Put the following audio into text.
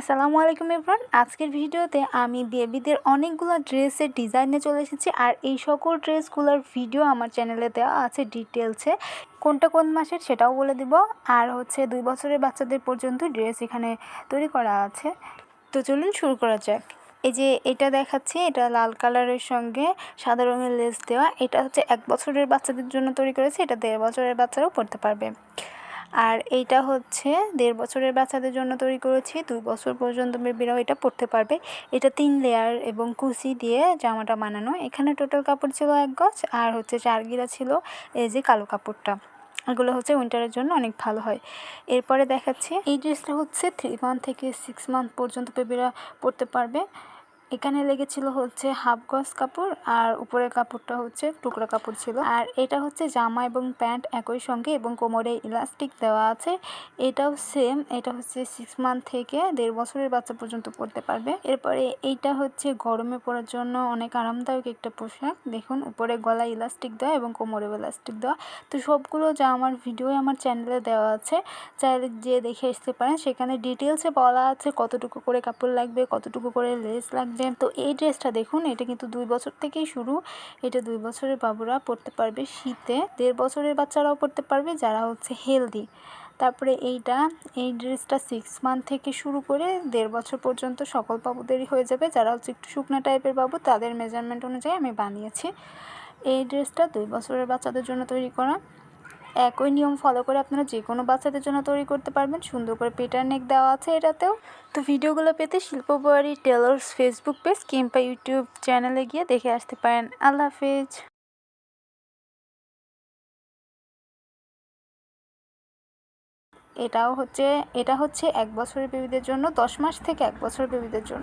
আসসালামু আলাইকুম এভরান আজকের ভিডিওতে আমি বেবিদের অনেকগুলো ড্রেসের ডিজাইনে চলে এসেছি আর এই সকল ড্রেসগুলোর ভিডিও আমার চ্যানেলে দেওয়া আছে ডিটেলসে কোনটা কোন মাসের সেটাও বলে দিব। আর হচ্ছে দুই বছরের বাচ্চাদের পর্যন্ত ড্রেস এখানে তৈরি করা আছে। তো চলুন শুরু করা যাক। এই যে এটা দেখাচ্ছি, এটা লাল কালারের সঙ্গে সাদা রঙের লেস দেওয়া। এটা হচ্ছে এক বছরের বাচ্চাদের জন্য তৈরি করেছে, এটা দেড় বছরের বাচ্চারাও পড়তে পারবে। আর এইটা হচ্ছে দেড় বছরের বাচ্চাদের জন্য তৈরি করেছি। দুই বছর পর্যন্ত বেবিরাও এটা পরতে পারবে। এটা তিন লেয়ার এবং কুচি দিয়ে জামাটা বানানো। এখানে টোটাল কাপড় ছিল এক গজ আর হচ্ছে চার গিরা ছিল এই যে কালো কাপড়টা। এগুলো হচ্ছে উইন্টারের জন্য অনেক ভালো হয়। এরপরে দেখাচ্ছি। এই ড্রেসটা হচ্ছে থ্রি মান্থ থেকে সিক্স মান্থ পর্যন্ত বেবিরা পরতে পারবে। এখানে লেগেছিল হচ্ছে হাফ গজ কাপড় আর উপরের কাপড়টা হচ্ছে টুকরা কাপড় ছিল। আর এটা হচ্ছে জামা এবং প্যান্ট একই সঙ্গে এবং কোমরে ইলাস্টিক দেওয়া আছে। এটাও সেম এটা হচ্ছে সিক্স মান্থ থেকে দেড় বছরের বাচ্চা পর্যন্ত পরতে পারবে। এরপরে এইটা হচ্ছে গরমে পরার জন্য অনেক আরামদায়ক একটা পোশাক। দেখুন, উপরে গলা ইলাস্টিক দেওয়া এবং কোমরে ইলাস্টিক দেওয়া। তো সবগুলো যা আমার ভিডিও আমার চ্যানেলে দেওয়া আছে, চাইলে যে দেখে আসতে পারেন। সেখানে ডিটেলসে বলা আছে কতটুকু করে কাপড় লাগবে, কতটুকু করে লেস লাগবে। তো এই ড্রেসটা দেখুন, এটা কিন্তু দুই বছর থেকেই শুরু। এটা দুই বছরের বাবুরা পড়তে পারবে শীতে। দেড় বছরের বাচ্চারাও পড়তে পারবে, যারা হচ্ছে হেলদি তারপরে এইটা, এই ড্রেসটা সিক্স মান্থ থেকে শুরু করে দেড় বছর পর্যন্ত সকল বাবুদেরই হয়ে যাবে। যারা হচ্ছে একটু শুকনো টাইপের বাবু, তাদের মেজারমেন্ট অনুযায়ী আমি বানিয়েছি। এই ড্রেসটা দুই বছরের বাচ্চাদের জন্য তৈরি করা। একই নিয়ম ফলো করে আপনারা যে কোনো বাচ্চাদের জন্য তৈরি করতে পারবেন। সুন্দর করে পেটার নেক দেওয়া আছে এটাতেও। তো ভিডিওগুলো পেতে শিল্পবাড়ি টেলার্স ফেসবুক পেজ কিংবা ইউটিউব চ্যানেলে গিয়ে দেখে আসতে পারেন। আল্লাহ হাফেজ। এটাও হচ্ছে, এটা হচ্ছে এক বছরের বেবিদের জন্য, দশ মাস থেকে এক বছরের বেবিদের জন্য।